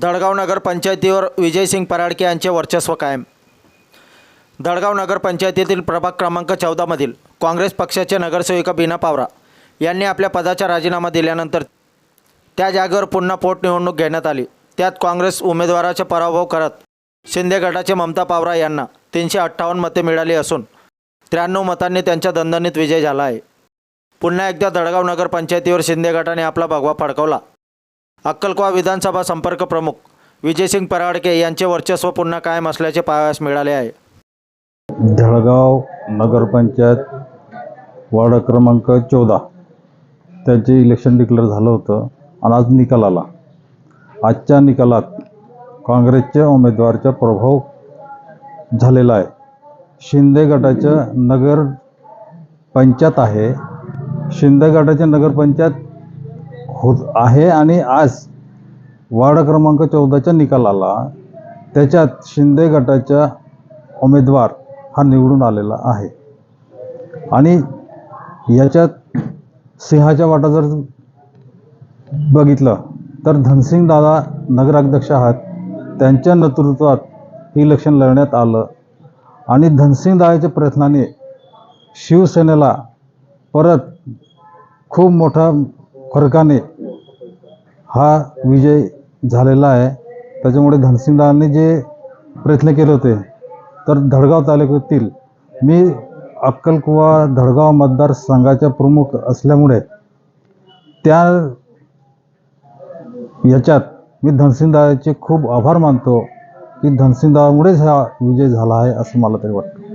दडगाव नगरपंचायतीवर विजयसिंग पराडके यांचे वर्चस्व कायम. दडगाव नगरपंचायतीतील प्रभाग क्रमांक चौदामधील काँग्रेस पक्षाचे नगरसेविका बीना पावरा यांनी आपल्या पदाचा राजीनामा दिल्यानंतर त्या जागेवर पुन्हा पोटनिवडणूक घेण्यात आली. त्यात काँग्रेस उमेदवाराचा पराभव करत शिंदे गटाचे ममता पावरा यांना तीनशे अठ्ठावन्न मते मिळाली असून त्र्याण्णव मतांनी त्यांच्या दणदणीत विजय झाला आहे. पुन्हा एकदा दडगाव नगर पंचायतीवर शिंदे गटाने आपला भगवा फडकवला. अक्कलकोवा विधानसभा संपर्क प्रमुख विजयसिंग पराडके यांचे वर्चस्व पुन्हा कायम असल्याचे पाहावयास मिळाले आहे. धळगाव नगरपंचायत वार्ड क्रमांक चौदा. त्याचे इलेक्शन डिक्लेअर झालं होतं आणि आज निकाल आला. आजच्या निकालात काँग्रेसच्या उमेदवारचा प्रभाव झालेला आहे. शिंदे गटाचं नगर पंचायत आहे. शिंदे गटाच्या नगरपंचायत होत आहे आणि आज वार्ड क्रमांक चौदाच्या निकाल आला त्याच्यात शिंदे गटाच्या उमेदवार हा निवडून आलेला आहे. आणि याच्यात सिंहाच्या वाटा जर बघितलं तर धनसिंग दादा नगराध्यक्ष आहात. त्यांच्या नेतृत्वात इलेक्शन लढण्यात आलं. आणि धनसिंग दादाच्या प्रयत्नाने शिवसेनेला परत खूप मोठा फरकाने हा विजय झालेला आहे. त्याच्यामुळे धनसिंगदारांनी जे प्रयत्न केले होते तर धडगाव तालुक्यातील मी अक्कलकुवा धडगाव मतदारसंघाच्या प्रमुख असल्यामुळे त्या याच्यात मी धनसिंगदाराचे खूप आभार मानतो की धनसिंगदारामुळेच हा विजय झाला आहे असं मला तरी वाटतं.